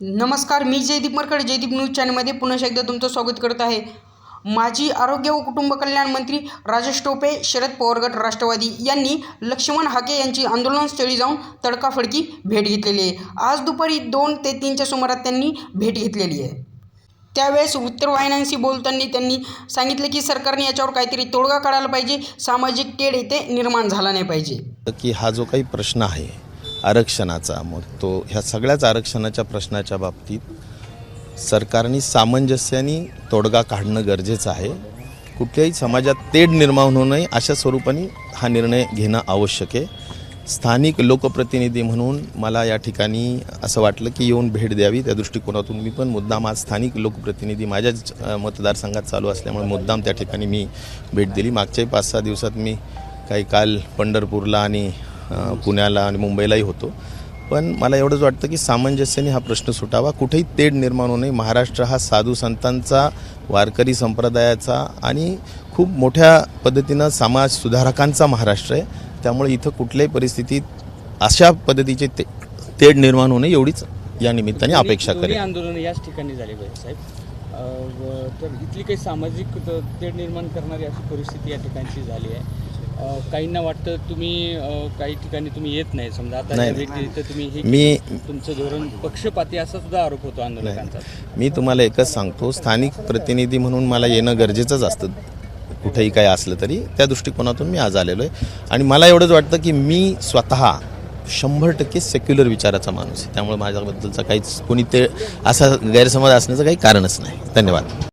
नमस्कार मी जयदीप मरकड जयदीप न्यूज चॅनलमध्ये पुन्हा एकदा तुमचं स्वागत करत आहे. माजी आरोग्य व कुटुंब कल्याण मंत्री राजेश टोपे शरद पवार गट राष्ट्रवादी यांनी लक्ष्मण हाके यांची आंदोलनस्थळी जाऊन तडकाफडकी भेट घेतलेली आहे. आज दुपारी दोन ते तीनच्या सुमारात त्यांनी भेट घेतलेली आहे. त्यावेळेस वृत्तवाहिन्यांशी बोलताना त्यांनी सांगितलं की सरकारने याच्यावर काहीतरी तोडगा काढायला पाहिजे सामाजिक तेढ येथे निर्माण झाला नाही पाहिजे. की हा जो काही प्रश्न आहे आरक्षणाचा मग तो ह्या सगळ्याच आरक्षणाच्या प्रश्नाच्या बाबतीत सरकारने सामंजस्याने तोडगा काढणं गरजेचं आहे. कुठल्याही समाजात तेढ निर्माण होऊ नये अशा स्वरूपाने हा निर्णय घेणं आवश्यक आहे. स्थानिक लोकप्रतिनिधी म्हणून मला या ठिकाणी असं वाटलं की येऊन भेट द्यावी. त्या दृष्टिकोनातून मी पण मुद्दाम आज स्थानिक लोकप्रतिनिधी माझ्याच मतदारसंघात चालू असल्यामुळे मुद्दाम त्या ठिकाणी मी भेट दिली. मागच्याही पाच सहा दिवसात मी काही काल पंढरपूरला आणि पुण्याला आणि मुंबईलाही होतो. पण मला एवढंच वाटतं की सामंजस्याने हा प्रश्न सुटावा. कुठेही तेढ निर्माण होऊ नये. महाराष्ट्र हा साधू संतांचा वारकरी संप्रदायाचा आणि खूप मोठ्या पद्धतीनं समाज सुधारकांचा महाराष्ट्र आहे. त्यामुळे इथं कुठल्याही परिस्थितीत अशा पद्धतीचे ते तेढ निर्माण होणे एवढीच या निमित्ताने अपेक्षा करेल आंदोलन याच ठिकाणी झाले पाहिजे साहेब. तर इथली काही सामाजिक तेढ निर्माण करणारी अशी परिस्थिती या ठिकाणची झाली आहे. काहींना वाटतं तुम्ही काही ठिकाणी तुम्ही येत नाही. समजा आता नाही, या तुम्ही हे मी तुमचं धोरण पक्षपाती असा सुद्धा आरोप होतो आंदोलकांचा. मी तुम्हाला एकच सांगतो स्थानिक प्रतिनिधी म्हणून मला येणं गरजेचंच असतं. कुठेही काही असलं तरी त्या दृष्टिकोनातून मी आज आलेलो आहे. आणि मला एवढंच वाटतं की मी स्वतः शंभर टक्के सेक्युलर विचाराचा माणूस आहे. त्यामुळे माझ्याबद्दलचा काहीच कोणी ते असा गैरसमज असण्याचं काही कारणच नाही. धन्यवाद.